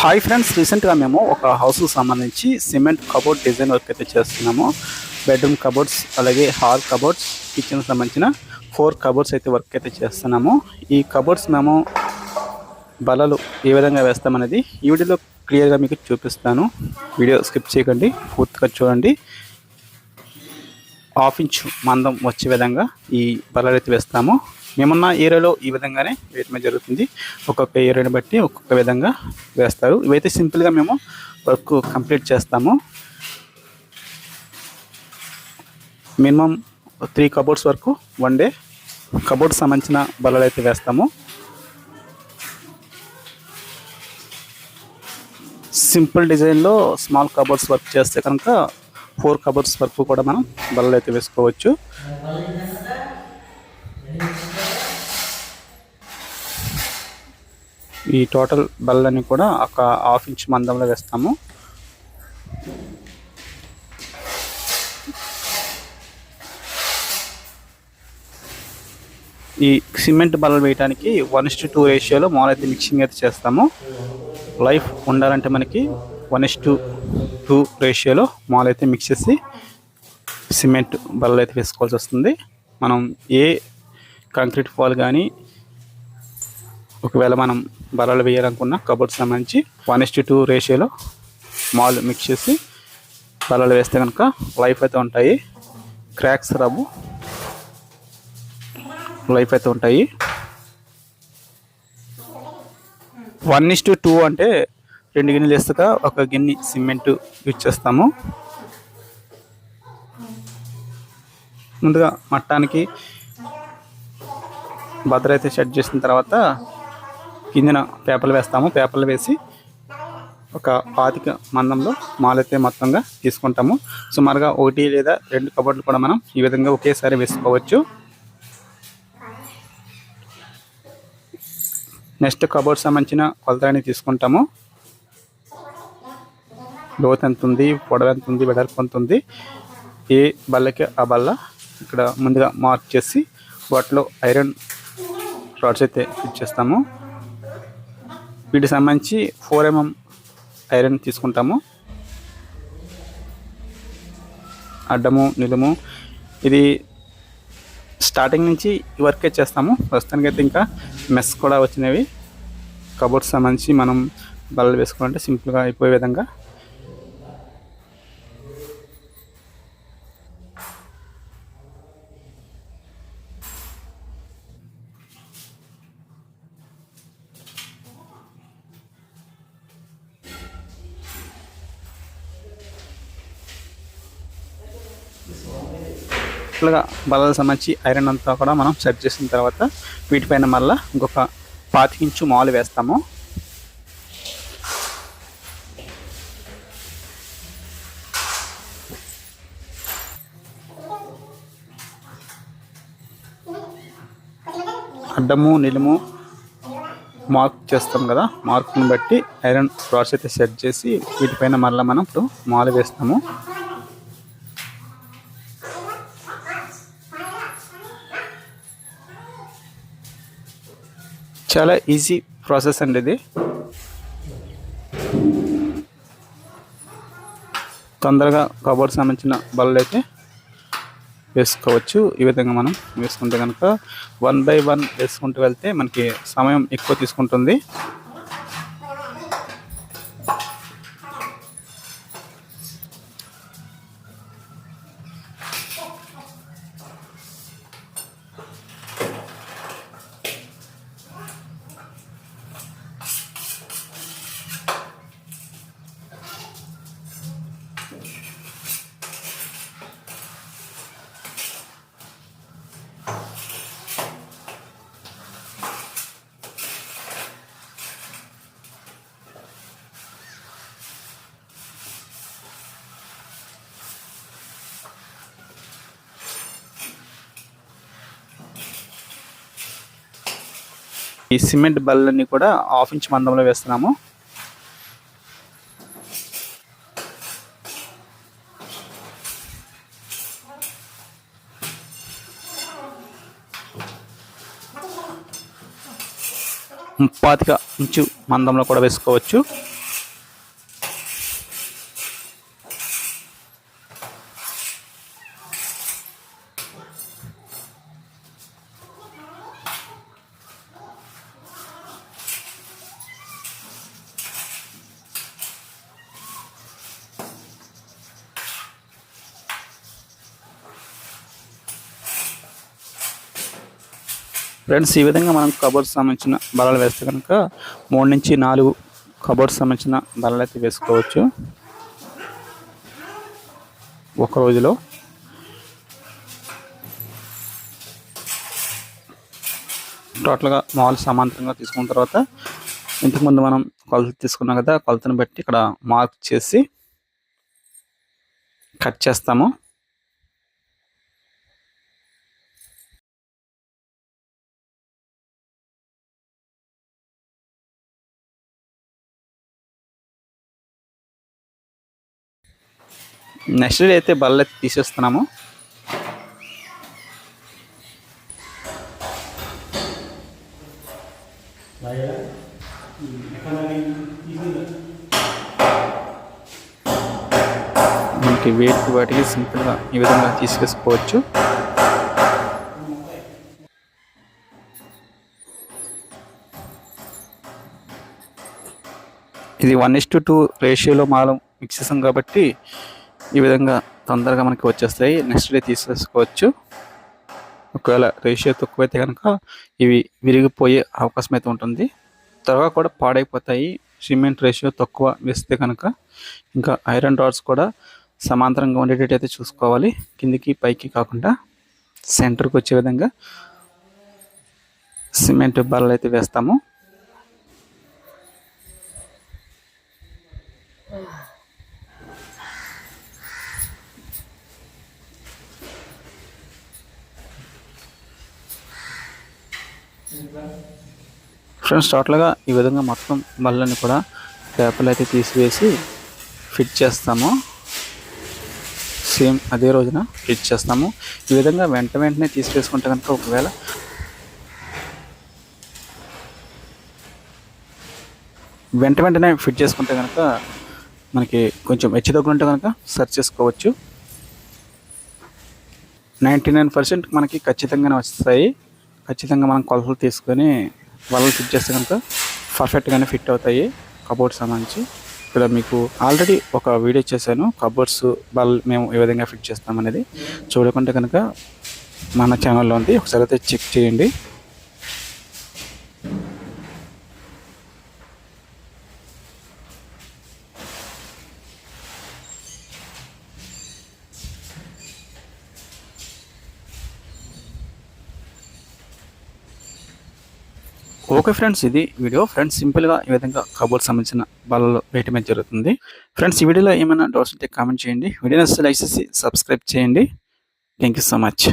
Hi friends రీసెంట్గా మేము ఒక హౌస్కి సంబంధించి సిమెంట్ కబోర్డ్ డిజైన్ వర్క్ అయితే చేస్తున్నాము. బెడ్రూమ్ కబోర్డ్స్ అలాగే హాల్ కబోర్డ్స్ కిచెన్ సంబంధించిన ఫోర్ కబోర్డ్స్ అయితే వర్క్ అయితే చేస్తున్నాము. ఈ కబోర్డ్స్ మేము బలలు ఏ విధంగా వేస్తామనేది ఈ వీడియోలో క్లియర్గా మీకు చూపిస్తాను. వీడియో స్కిప్ చేయకండి పూర్తిగా చూడండి. హాఫ్ ఇంచ్ మందం వచ్చే విధంగా ఈ బలలు అయితే వేస్తాము. మేమున్న ఏరియాలో ఈ విధంగానే వేయటమే జరుగుతుంది. ఒక్కొక్క ఏరియాని బట్టి ఒక్కొక్క విధంగా వేస్తారు. ఇవైతే సింపుల్గా మేము వర్క్ కంప్లీట్ చేస్తాము. మినిమం త్రీ కబోర్డ్స్ వరకు వన్ డే కబోర్డ్ సంబంధించిన బలలు అయితే వేస్తాము. సింపుల్ డిజైన్లో స్మాల్ కబోర్డ్స్ వర్క్ చేస్తే కనుక ఫోర్ కబోర్డ్స్ వరకు కూడా మనం బల్లలు అయితే వేసుకోవచ్చు. ఈ టోటల్ బల్లని కూడా ఒక హాఫ్ ఇంచ్ మందంలో వేస్తాము. ఈ సిమెంట్ బల్లలు వేయడానికి వన్ ఇస్ టూ రేషియోలో మామూలు అయితే మిక్సింగ్ అయితే చేస్తాము. లైఫ్ ఉండాలంటే మనకి వన్ ఇస్ టూ టూ రేషియోలో మాల్ అయితే మిక్స్ చేసి సిమెంట్ బల్లలు అయితే వేసుకోవాల్సి వస్తుంది. మనం ఏ కాంక్రీట్ ఫాల్ కానీ ఒకవేళ మనం బలాలు వేయాలనుకున్న కబోర్డ్ సంబంధించి వన్ ఇస్ టూ రేషియోలో మాల్ మిక్స్ చేసి బల్లలు వేస్తే కనుక లైఫ్ అయితే ఉంటాయి. క్రాక్స్ రావు. లైఫ్ అయితే ఉంటాయి. వన్ ఇస్ టు టూ అంటే రెండు గిన్నెలు వేస్తాక ఒక గిన్నె సిమెంట్ యూజ్ చేస్తాము. ముందుగా మట్టానికి భద్ర అయితే సెట్ చేసిన తర్వాత కిందన పేపర్లు వేస్తాము. పేపర్లు వేసి ఒక పాతిక మందంలో మాలైతే మొత్తంగా తీసుకుంటాము. సుమారుగా ఒకటి లేదా రెండు కబోర్డ్లు కూడా మనం ఈ విధంగా ఒకేసారి వేసుకోవచ్చు. నెక్స్ట్ కబోర్డ్ సంబంధించిన కొలతని తీసుకుంటాము. లోతు ఎంత ఉంది? పొడవు ఎంత ఉంది? వెడల్పు ఎంత ఉంది? ఏ బల్లకి ఆ బల్ల ఇక్కడ ముందుగా మార్క్ చేసి వాటిలో ఐరన్ రాడ్స్ అయితే ఇచ్చేస్తాము వీటికి సంబంధించి ఫోర్ ఎంఎం ఐరన్ తీసుకుంటాము. అడ్డము నిలుము ఇది స్టార్టింగ్ నుంచి ఈ వర్కే చేస్తాము. ప్రస్తుతానికి అయితే ఇంకా మెస్ కూడా వచ్చినవి. కబోర్డ్స్ సంబంధించి మనం బల్లలు వేసుకోవాలంటే సింపుల్గా అయిపోయే విధంగా ఇట్లాగా బల్లలకు సంబంధించి ఐరన్ అంతా కూడా మనం సెట్ చేసిన తర్వాత వీటిపైన మళ్ళీ ఇంకొక పాతికించు మాలు వేస్తాము. అడ్డము నిలుము మార్క్ చేస్తాం కదా మార్క్ని బట్టి ఐరన్ రాడ్స్ అయితే సెట్ చేసి వీటిపైన మళ్ళీ మనం ఇప్పుడు మాలు వేస్తాము. చాలా ఈజీ ప్రాసెస్ అండి ఇది. తొందరగా కబోర్డ్ సంబంధించిన బల్లు అయితే వేసుకోవచ్చు. ఈ విధంగా మనం వేసుకుంటే కనుక వన్ బై వన్ వేసుకుంటూ వెళ్తే మనకి సమయం ఎక్కువ తీసుకుంటుంది. ఈ సిమెంట్ బల్లన్నీ కూడా హాఫ్ ఇంచ్ మందంలో వేస్తున్నాము. పాతిక ఇంచు మందంలో కూడా వేసుకోవచ్చు. ఫ్రెండ్స్ ఈ విధంగా మనం కబోర్డ్స్ సంబంధించిన బలాలు వేస్తే కనుక మూడు నుంచి నాలుగు కబోర్డ్స్ సంబంధించిన బలాలు అయితే వేసుకోవచ్చు. ఒక రోజులో. టోటల్గా మాల్ సమాంతరంగా తీసుకున్న తర్వాత ఇంతకుముందు మనం కొలత తీసుకున్నాం కదా కొలతను బట్టి ఇక్కడ మార్క్ చేసి కట్ చేస్తాము. నెక్స్ట్ డే అయితే బల్ల తీసేస్తున్నాము. మనకి వేట్ వాటికి సింపుల్గా ఈ విధంగా తీసుకెసుకోవచ్చు ఇది వన్ ఇస్ టు టూ రేషియోలో మాలం మిక్స్ చేసాం కాబట్టి ఈ విధంగా తొందరగా మనకి వచ్చేస్తాయి. నెక్స్ట్ డే తీసేసుకోవచ్చు. ఒకవేళ రేషియో తక్కువైతే కనుక ఇవి విరిగిపోయే అవకాశం అయితే ఉంటుంది. త్వరగా కూడా పాడైపోతాయి. సిమెంట్ రేషియో తక్కువ వేస్తే కనుక ఇంకా ఐరన్ రాడ్స్ కూడా సమాంతరంగా ఉండేటట్టు అయితే చూసుకోవాలి. కిందికి పైకి కాకుండా సెంటర్కి వచ్చే విధంగా సిమెంట్ బల్లలు అయితే వేస్తాము. ఫ్రెండ్స్ టోటల్గా ఈ విధంగా మొత్తం బల్లని కూడా పేపర్లు అయితే తీసివేసి ఫిట్ చేస్తాము. సేమ్ అదే రోజున ఫిట్ చేస్తాము. ఈ విధంగా వెంట వెంటనే తీసివేసుకుంటే కనుక ఒకవేళ వెంట వెంటనే ఫిట్ చేసుకుంటే కనుక మనకి కొంచెం హెచ్చు దగ్గర ఉంటే కనుక సెర్చ్ చేసుకోవచ్చు. నైంటీ నైన్ పర్సెంట్ మనకి ఖచ్చితంగానే వస్తాయి. ఖచ్చితంగా మనం కొలతలు తీసుకొని వలలు ఫిట్ చేస్తే కనుక పర్ఫెక్ట్గానే ఫిట్ అవుతాయి కబోర్డ్స్ సంబంధించి. ఇక్కడ మీకు ఆల్రెడీ ఒక వీడియో చేశాను. కబోర్డ్స్ బల్ మేము ఏ విధంగా ఫిట్ చేస్తామనేది. చూడకుంటే కనుక మన ఛానల్లో ఉంది. ఒకసారి అయితే చెక్ చేయండి. ఓకే ఫ్రెండ్స్ ఇది వీడియో. ఫ్రెండ్స్ సింపుల్గా ఈ విధంగా కబోర్డ్ సంబంధించిన బాలలో వేయటమే జరుగుతుంది. ఫ్రెండ్స్ ఈ వీడియోలో ఏమైనా డౌట్స్ ఉంటే కామెంట్ చేయండి. వీడియో లైక్ చేసి సబ్స్క్రైబ్ చేయండి. Thank you so much.